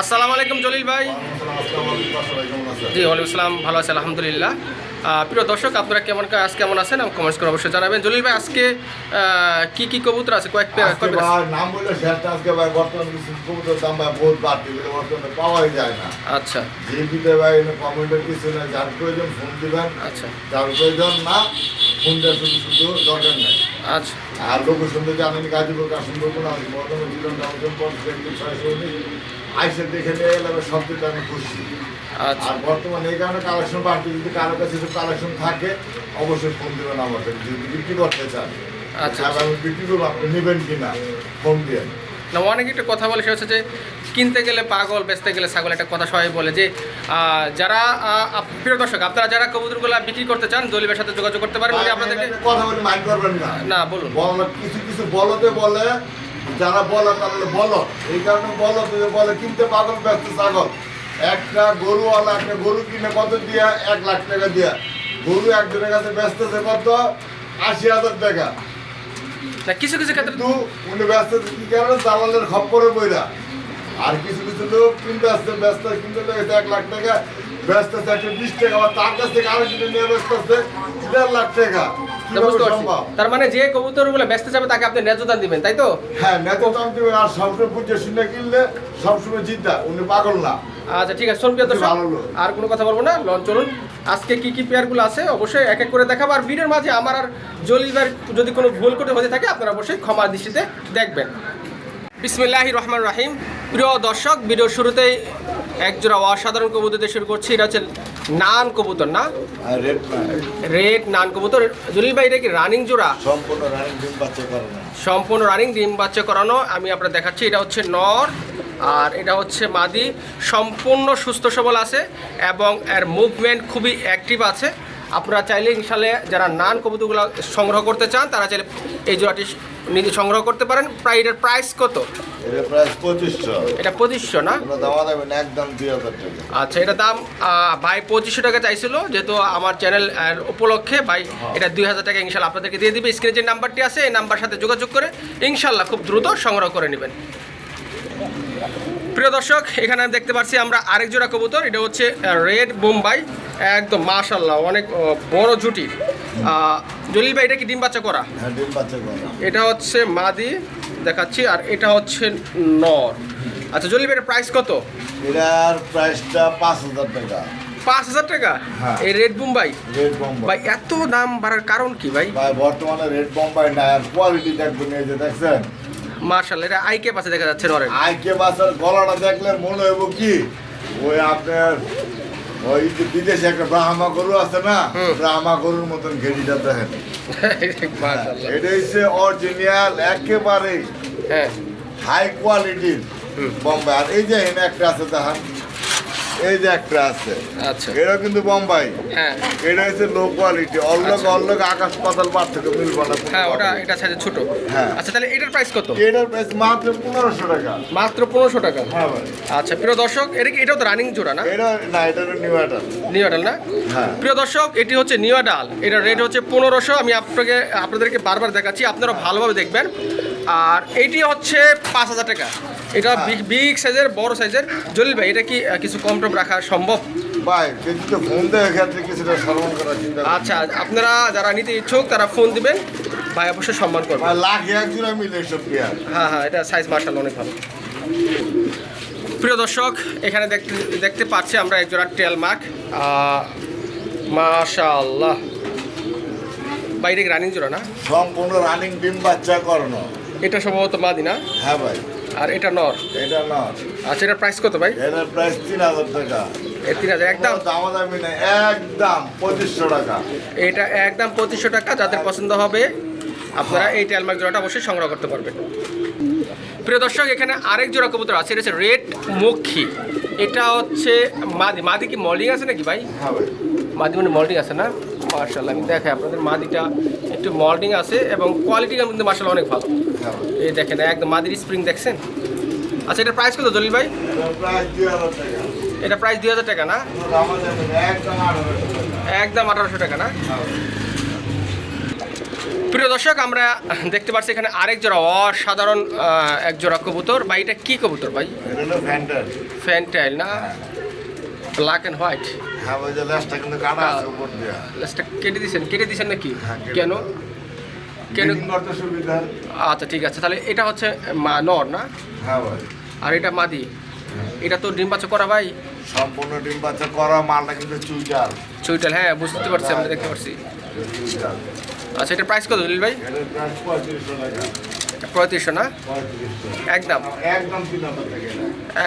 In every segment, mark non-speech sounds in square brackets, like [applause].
আসসালামু আলাইকুম জলিল ভাই। জি ওয়ালাইকুম আসসালাম ভালো আছে আলহামদুলিল্লাহ। প্রিয় দর্শক আপনারা কেমন আজ কেমন আছেন? কমেন্টস করে অবশ্যই জানাবেন। জলিল ভাই আজকে কি কি কবুতর আছে? কয়েক নাম বললে শেষটা আজকে ভাই বর্তমান কবুতর দাম ভাই বহুত বাড়তি বলে বর্তমানে পাওয়াই যায় না। আচ্ছা। জিপিতে ভাই কমেন্টের কিছু নেই যার প্রয়োজন ফোন দিবেন। আচ্ছা। যার প্রয়োজন না ফোন দেওয়ার শুধু শুধু দরকার নেই। আচ্ছা। আর লোকেশন তো জানেন গাজীপুর কাশিমপুর কোনো আছে বর্তমানে জীবন ছয়শো আইসে দেখে নিয়ে গেলে সব দিতে আমি খুশি। আচ্ছা। আর বর্তমানে এই কারণে কালেকশন বাড়তি যদি কারও কাছে যদি কালেকশন থাকে অবশ্যই ফোন দেবেন আমাকে যদি বিক্রি করতে চান। আচ্ছা। আমি বিক্রি করব আপনি নেবেন কিনা ফোন দিয়ে। না অনেকে একটা কথা বলে সেটা হচ্ছে যে কিনতে গেলে পাগল বেচতে গেলে ছাগল একটা কথা সবাই বলে যে যারা প্রিয় দর্শক আপনারা যারা কবুতরগুলো বিক্রি করতে চান জলিবের সাথে যোগাযোগ করতে পারেন আপনাদেরকে কথা বলে মাইন্ড করবেন না। না বলুন। বল কিছু কিছু বলতে বলে যারা বলে তাহলে বলো এই কারণে বলো যে বলে কিনতে পাগল ব্যস্ত ছাগল। একটা গরুওয়ালা একটা গরু কিনে কত দিয়া? এক লাখ টাকা দিয়া। গরু একজনের কাছে ব্যস্ত আছে কত? আশি হাজার টাকা। কিছু কিছু ক্ষেত্রে কিন্তু উনি ব্যস্ত কি কারণে? দালালের খপ্পরে বইরা আর কিছু কিছু লোক কিনতে আসছে ব্যস্ত কিনতে লেগেছে এক লাখ টাকা। ব্যস্ত আছে একশো বিশ টাকা আবার তার কাছ থেকে আরও কিনে নিয়ে ব্যস্ত আছে দেড় লাখ টাকা। বুঝতে পারছি। তার মানে যে কবুতরগুলো ব্যস্ত যাবে তাকে আপনি ন্যায্য দাম দিবেন তাই তো? হ্যাঁ দাম আর সবসময় বুঝে শুনে কিনলে সবসময় চিন্তা উনি পাগল না। আচ্ছা ঠিক আছে শোন দর্শক আর কোনো কথা বলব না লন চলুন। আজকে কি কি পেয়ারগুলো আছে অবশ্যই এক এক করে দেখাবো আর ভিডিওর মাঝে আমার আর জলিবার যদি কোনো ভুল করে হয়ে থাকে আপনারা অবশ্যই ক্ষমা দৃষ্টিতে দেখবেন। বিসমিল্লাহি রহমান রাহিম। প্রিয় দর্শক ভিডিওর শুরুতেই একজোড়া অসাধারণ কবুতর দিয়ে শুরু করছি এটা হচ্ছে নান কবুতর না? Red nun. কবুতর। জলিল ভাই এটা কি রানিং জোড়া? সম্পূর্ণ রানিং ডিম বাচ্চা করানো। সম্পূর্ণ রানিং ডিম বাচ্চা করানো। আমি আপনার দেখাচ্ছি এটা হচ্ছে নর আর এটা হচ্ছে মাদি। সম্পূর্ণ সুস্থ সবল আছে এবং এর মুভমেন্ট খুবই অ্যাক্টিভ আছে। আপনারা চাইলে ইনশাল্লাহ যারা নান কবুতরগুলো সংগ্রহ করতে চান তারা চাইলে এই জোড়াটি নিজে সংগ্রহ করতে পারেন। প্রায় এটার প্রাইস কত? এটা প্রাইস পঁচিশশো। না? আচ্ছা এটা দাম ভাই পঁচিশশো টাকা চাইছিল যেহেতু আমার চ্যানেল উপলক্ষে ভাই এটা দুই হাজার টাকা ইনশাল্লাহ আপনাদেরকে দিয়ে দিবে। স্ক্রিনে যে নাম্বারটি আছে এই নাম্বার সাথে যোগাযোগ করে ইনশাল্লাহ খুব দ্রুত সংগ্রহ করে নেবেন। প্রিয় দর্শক এখানে আমি দেখতে পাচ্ছি আমরা আরেক জোড়া কবুতর। এটা হচ্ছে রেড বোম্বাই একদম মাশাল্লাহ অনেক বড় জুটি জলিল ভাই এটা কি ডিম বাচ্চা করা? হ্যাঁ ডিম বাচ্চা করে। এটা হচ্ছে মাদি দেখাচ্ছি আর এটা হচ্ছে নর। আচ্ছা জলিল ভাই প্রাইস কত? এটার প্রাইসটা পাঁচ হাজার টাকা। পাঁচ হাজার টাকা? হ্যাঁ। এই রেড বোম্বাই রেড বোম্বাই ভাই এত দাম বাড়ার কারণ কি ভাই? ভাই বর্তমানে রেড বোম্বাই না আর কোয়ালিটি দেখবেন এই যে দেখছেন? মার্শাল এটা আইকে পাশে দেখা যাচ্ছে নরেন। আইকে পাশের গলাটা দেখলে মনে হইব কি? ওই আপনার ওই যে বিদেশে একটা ব্রাহ্মা গরু আছে না ব্রাহ্মা গরুর মতন ঘেড়িটা দেখেন। [laughs] এটা হচ্ছে অরিজিনাল একেবারে হ্যাঁ। হাই কোয়ালিটির বোম্বে আর এই যে এখানে একটা আছে দেখেন। এই যে একটা আছে। আচ্ছা। এটা কিন্তু বোম্বাই। হ্যাঁ। এটা হচ্ছে লো কোয়ালিটি অল্লগ আচ্ছা। অল্লগ আকাশ পাতাল পার্থক্য মিলবে না হ্যাঁ ওটা এটা সাইজে ছোট। হ্যাঁ। আচ্ছা তাহলে এটার প্রাইস কত? এটার প্রাইস মাত্র পনেরোশো টাকা। মাত্র পনেরোশো টাকা? হ্যাঁ আচ্ছা প্রিয় দর্শক এটা কি এটাও তো রানিং জোড়া না? এটা না এটা নিউ এটা নিউ ডাল না? হ্যাঁ। প্রিয় দর্শক এটি হচ্ছে নিউ ডাল এটা রেট হচ্ছে পনেরোশো। আমি আপনাকে আপনাদেরকে বারবার দেখাচ্ছি আপনারা ভালোভাবে দেখবেন। আর এইটি হচ্ছে পাঁচ হাজার টাকা। এটা হ্যাঁ। বিগ সাইজের বড় সাইজের জলিল ভাই এটা কি কিছু কম টম রাখা সম্ভব? ভাই কিন্তু তো ফোন দেওয়ার ক্ষেত্রে কিছুটা সম্মান করার চিন্তা আচ্ছা আপনারা যারা নিতে ইচ্ছুক তারা ফোন দিবেন। ভাই অবশ্যই সম্মান করবেন। মিলে হ্যাঁ হ্যাঁ এটা সাইজ মার্শাল অনেক ভালো। প্রিয় দর্শক এখানে দেখতে দেখতে পাচ্ছি আমরা একজোড়া টেল মাক মাশাল্লাহ বাইরে রানিং জোড়া না? সম্পূর্ণ রানিং ডিম বাচ্চা করানো। এটা সম্ভবত মাদি না? হ্যাঁ ভাই। আর এটা নর? এটা নর। আচ্ছা এটার প্রাইস কত ভাই? এটার প্রাইস তিন হাজার টাকা। তিন হাজার একদম? দামা দামি না একদম পঁচিশশো টাকা। এটা একদম পঁচিশশো টাকা যাদের পছন্দ হবে আপনারা এই টেলমার্ক জোড়াটা অবশ্যই সংগ্রহ করতে পারবেন। প্রিয় দর্শক এখানে আরেক জোড়া কবুতর আছে এটা হচ্ছে রেড মক্ষী এটা হচ্ছে মাদি মাদি কি মল্ডিং আছে নাকি ভাই? হ্যাঁ মাদি মানে মল্ডিং আছে না? মার্শাল আমি দেখাই আপনাদের মাদিটা। একটু মল্ডিং আছে এবং কোয়ালিটিটা কিন্তু মার্শাল অনেক ভালো। এই দেখেন একদম মাদির স্প্রিং দেখছেন? আচ্ছা এটা প্রাইস কত দলিল ভাই? এটা প্রাইস দুই হাজার টাকা না? দামা দামি না একদম আঠারোশো টাকা না? প্রিয় দর্শক আমরা দেখতে পাচ্ছি এখানে আরেক জোড়া অসাধারণ এক জোড়া কবুতর। ভাই এটা কী কবুতর ভাই? ফ্যান্টাইল না? ব্ল্যাক অ্যান্ড হোয়াইট হ্যাঁ ওই যে লেজটা কিন্তু কাটা আছে উপর দিয়ে। লেসটা কেটে দিয়েছেন কেটে দিয়েছেন নাকি? হ্যাঁ, কেন? কেন? করতে সুবিধা। আচ্ছা ঠিক আছে তাহলে এটা হচ্ছে মা নর না? হ্যাঁ ভাই। আর এটা মাদি? এটা তো ডিম বাচ্চা করা ভাই? সম্পূর্ণ ডিম বাচ্চা করা মালটা কিন্তু চুইটার চুইটাল হ্যাঁ বুঝতে পারছি আমরা দেখতে পারছি। আচ্ছা এটা প্রাইস কত দিল ভাই? পঁয়ত্রিশশো না একদম। একদম তিন হাজার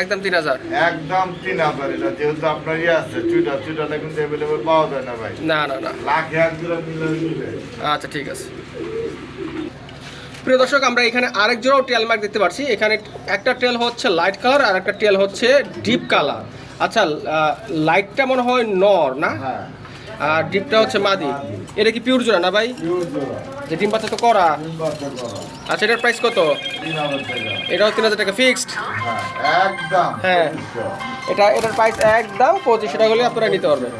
একদম তিন হাজার? একদম তিন হাজার এটা। যেহেতু আপনার ইয়ে আছে কিন্তু অ্যাভেলেবেল পাওয়া যায় না ভাই। না না না। লাখে এক জোড়া মিলে মিলে আচ্ছা ঠিক আছে। প্রিয় দর্শক আমরা এখানে আরেক জোড়াও টেল মার্ক দেখতে পাচ্ছি। এখানে একটা টেল হচ্ছে লাইট কালার আর একটা টেল হচ্ছে ডিপ কালার আচ্ছা লাইটটা মনে হয় নর না? হ্যাঁ। আর ডিপটা হচ্ছে মাদি। এটা কি পিওর জোড়া না ভাই? যে ডিম বাচ্চা তো করা আচ্ছা এটার প্রাইস কত? এটাও তিন হাজার টাকা ফিক্সড হ্যাঁ একদম। হ্যাঁ। এটা এটার প্রাইস একদম পঁচিশশো টাকা হলে আপনারা নিতে পারবেন।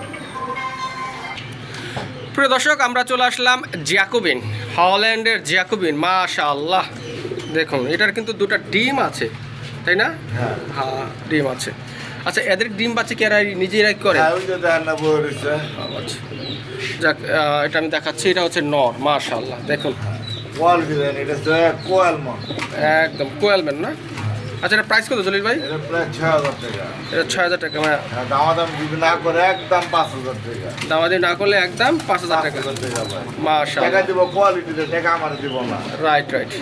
প্রিয় দর্শক আমরা চলে আসলাম জ্যাকুবিন হল্যান্ডের জ্যাকুবিন মাশাআল্লাহ। দেখুন এটার কিন্তু দুটো ডিম আছে তাই না? হ্যাঁ। হ্যাঁ ডিম আছে। আচ্ছা এদের ডিম বাচ্চা কি এরা নিজেরাই করে হ্যাঁ, আচ্ছা যাক এটা আমি দেখাচ্ছি এটা হচ্ছে নর মাশাআল্লাহ দেখুন কোয়াল ডিজাইন, এটা হচ্ছে কোয়াল। একদম কোয়েলম্যান না আচ্ছা এটা প্রাইস কত জলিল ভাই এটা ছয় হাজার টাকা। এটা ছয় হাজার টাকা মানে হ্যাঁ, দামাদাম না করে একদম পাঁচ হাজার টাকা। দামাদি না করলে একদম পাঁচ হাজার টাকা। মাশাআল্লাহ টাকা দিব কোয়ালিটিতে, টাকা আমার দিব না। রাইট রাইট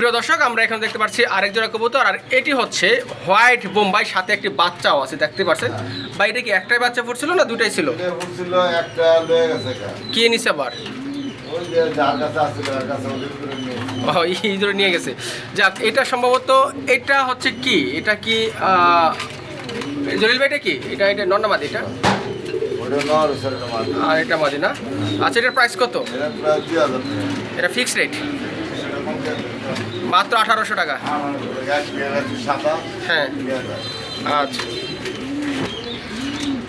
প্রিয় দর্শক আমরা এখানে দেখতে পাচ্ছি আরেক জোড়া কবুতর আর এটি হচ্ছে হোয়াইট বোম্বাই সাথে একটি বাচ্চাও আছে দেখতে পাচ্ছেন? বা এটা কি একটাই বাচ্চা ফুটছিল না দুটাই ছিল। কে নিছে আবার? নিয়ে গেছে। যাক এটা সম্ভবত এটা হচ্ছে কি? এটা কি জলিল ভাই এটা কি? এটা এটা নন্নামাদি এটা। আর এটা মাদি না? আচ্ছা এটার প্রাইস কত? এটা ফিক্সড রেট? মাত্র আঠারোশো টাকা। হ্যাঁ। আচ্ছা।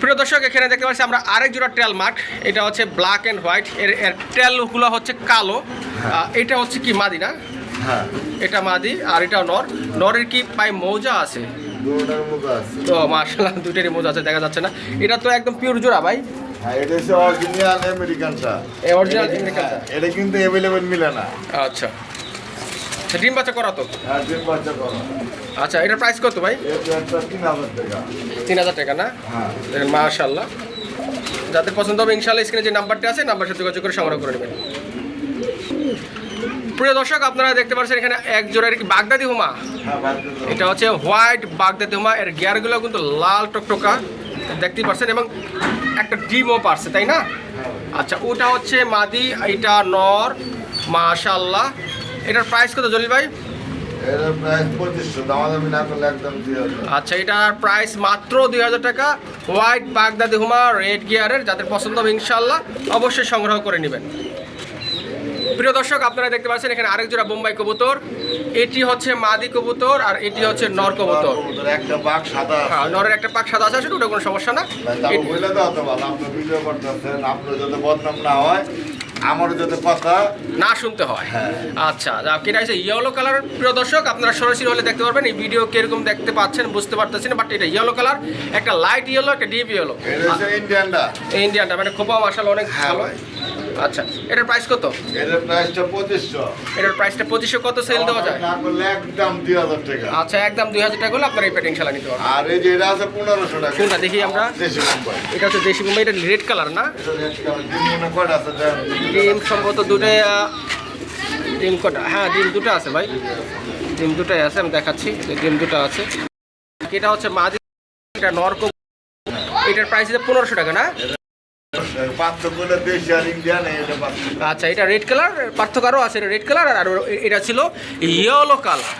প্রিয় দর্শক এখানে দেখতে পাচ্ছি আমরা আরেক জোড়া টেল মার্ক এটা হচ্ছে ব্ল্যাক অ্যান্ড হোয়াইট এর এর টেলগুলো হচ্ছে কালো। এটা হচ্ছে কি মাদি না? হ্যাঁ, এটা মাদি আর এটা নর। নরের কি পায়ে মৌজা আছে। তো মার্শাল্লাহ দুটেরই মৌজা আছে দেখা যাচ্ছে না। এটা তো একদম পিওর জোড়া ভাই। হ্যাঁ, এটা হচ্ছে অরিজিনাল হ্যাঁ, এটা কিন্তু অ্যাভেলেবেল মিলে না। আচ্ছা। আচ্ছা, ডিম বাচ্চা করা তো? আর ডিম বাচ্চা করা। আচ্ছা এটার প্রাইস কত ভাই? তিন হাজার টাকা। না? হ্যাঁ। দেখেন মাশাল্লাহ যাদের পছন্দ হবে ইনশাল্লাহ স্ক্রিনে যে নাম্বারটা আছে নাম্বার সাথে যোগাযোগ করে সংগ্রহ করে নেবেন। প্রিয় দর্শক আপনারা দেখতে পাচ্ছেন এখানে এক জোড়ার কি বাগদাদি হুমা? হ্যাঁ এটা হচ্ছে হোয়াইট বাগদাদি হুমা। এর গিয়ারগুলো কিন্তু লাল টকটকা দেখতেই পাচ্ছেন এবং একটা ডিমও পারছে তাই না? আচ্ছা ওটা হচ্ছে মাদি এটা নর মাশাল্লাহ এটার প্রাইস কত জলিল ভাই? আচ্ছা এটার প্রাইস মাত্র দুই হাজার টাকা। হোয়াইট বাগদাদি হুমা রেড গিয়ারের যাদের পছন্দ হবে ইনশাল্লাহ অবশ্যই সংগ্রহ করে নেবেন। প্রিয় দর্শক আপনারা দেখতে পাচ্ছেন এখানে আরেক জোড়া বোম্বাই কবুতর। এটি হচ্ছে মাদি কবুতর আর এটি হচ্ছে নর কবুতর একটা বাঘ সাদা। হ্যাঁ নরের একটা পাক সাদা আছে ওটা কোনো সমস্যা না। ভাই, তাও এটি- বলে দাও তো ভালো আপনার ভিডিও করতেছেন আপনার যাতে বদনাম না হয় আমারও যাতে কথা না শুনতে হয়। হ্যাঁ। আচ্ছা কেটা হচ্ছে ইয়েলো কালার প্রিয় দর্শক আপনারা সরাসরি হলে দেখতে পারবেন এই ভিডিও কীরকম দেখতে পাচ্ছেন বুঝতে পারতেছেন বাট এটা ইয়েলো কালার একটা লাইট ইয়েলো একটা ডিপ ইয়েলো ইন্ডিয়ানটা ইন্ডিয়ানটা মানে খোপা মাসাল অনেক হ্যাঁ ভালো। আচ্ছা এটার প্রাইস কত? এটার প্রাইসটা পঁচিশশো। এটার প্রাইসটা পঁচিশশো কত সেল দেওয়া যায়? না করলে একদম দুই হাজার টাকা। আচ্ছা একদম দুই হাজার টাকা হলে আপনার এই পেটিং শালা নিতে পারবেন। আর এই যে এটা আছে পনেরোশো টাকা। কোনটা দেখি আমরা? দেশি মুম্বাই এটা হচ্ছে দেশি বোম্বাই এটা রেড কালার না? রেড কালার আছে? ডিম সম্ভবত দুটোই ডিম কটা? হ্যাঁ ডিম দুটো আছে ভাই। ডিম দুটোই আছে আমি দেখাচ্ছি যে ডিম দুটো আছে। এটা হচ্ছে মাদি এটা নরক এটার প্রাইস আছে পনেরোশো টাকা না? আচ্ছা এটা রেড কালার পার্থক্য আরও আছে এটা রেড কালার আর এটা ছিল ইয়েলো কালার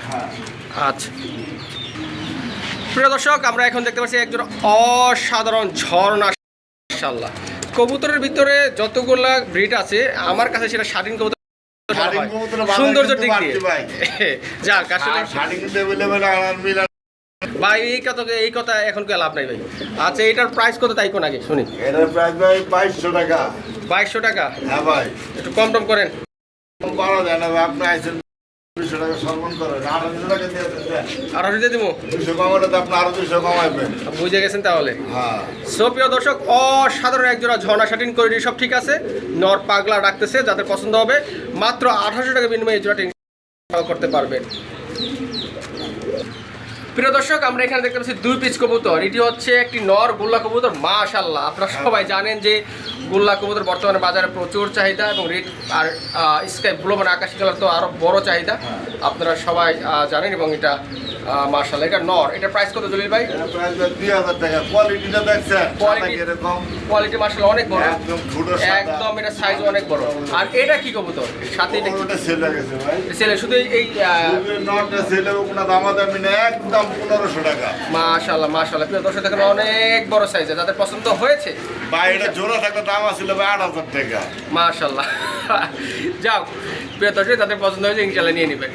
আচ্ছা। প্রিয় দর্শক আমরা এখন দেখতে পাচ্ছি একজন অসাধারণ ঝর্ণা মাশাআল্লাহ। কবুতরের ভিতরে যতগুলা ব্রিড আছে আমার কাছে সেটা স্বাধীন কবুতর কিন্তু দিক দিয়ে। ভাই। [laughs] যাক আসলে ভাই এই কথা এই কথা এখন কে লাভ নাই ভাই। আচ্ছা এটার প্রাইস কত তাই কোন আগে? শুনি। এটার প্রাইস ভাই বাইশশো টাকা। বাইশশো টাকা? হ্যাঁ ভাই। একটু কম টম করেন। আপনি আইসেন দুশো টাকা সম্মান করেন আঠারোশো টাকা দিয়ে দেন আঠারো দিয়ে দিব? দুশো কমালে তো আপনি আরও দুশো কমাইবেন। বুঝে গেছেন তাহলে? হ্যাঁ। দর্শক অসাধারণ একজোড়া ঝর্ণা শাটিন করে সব ঠিক আছে। নর পাগলা ডাকতেছে যাদের পছন্দ হবে মাত্র আঠারোশো টাকা বিনিময়ে এই জোড়াটি করতে পারবেন। প্রিয় দর্শক আমরা এখানে দেখতে পাচ্ছি দুই পিস কবুতর। এটি হচ্ছে একটি নর গোল্লা কবুতর মাশাল্লাহ আপনারা সবাই জানেন যে গোল্লা কবুতর বর্তমানে বাজারে প্রচুর চাহিদা এবং রেড আর স্কাই ব্লু মানে আকাশি কালার তো আরও বড় চাহিদা। আপনারা সবাই জানেন এবং এটা মার্শাল্লাহ এটা নর। এটা প্রাইস কত জলিল ভাই? কোয়ালিটিটা দেখছেন? কোয়ালিটি মার্শাল্লাহ অনেক বড়। একদম এটা সাইজ অনেক বড়। আর এটা কি কবুতর? সাথে এটা কি? গেছে ভাই। ছেলে শুধু এই- এই নটটা সেল কোনো দামাদামি নেই একদম পনেরোশো টাকা। মাশাল্লাহ মাশাল্লাহ প্রিয় দর্শক দেখেন অনেক বড় সাইজে পছন্দ হয়েছে। ভাই এটা জোড়া থাকলে দাম আছিল ভাই আট হাজার টাকা। মাশাল্লাহ যাও। প্রিয় দর্শক যাদের পছন্দ হয়েছে ইনশাল্লাহ নিয়ে নেবেন।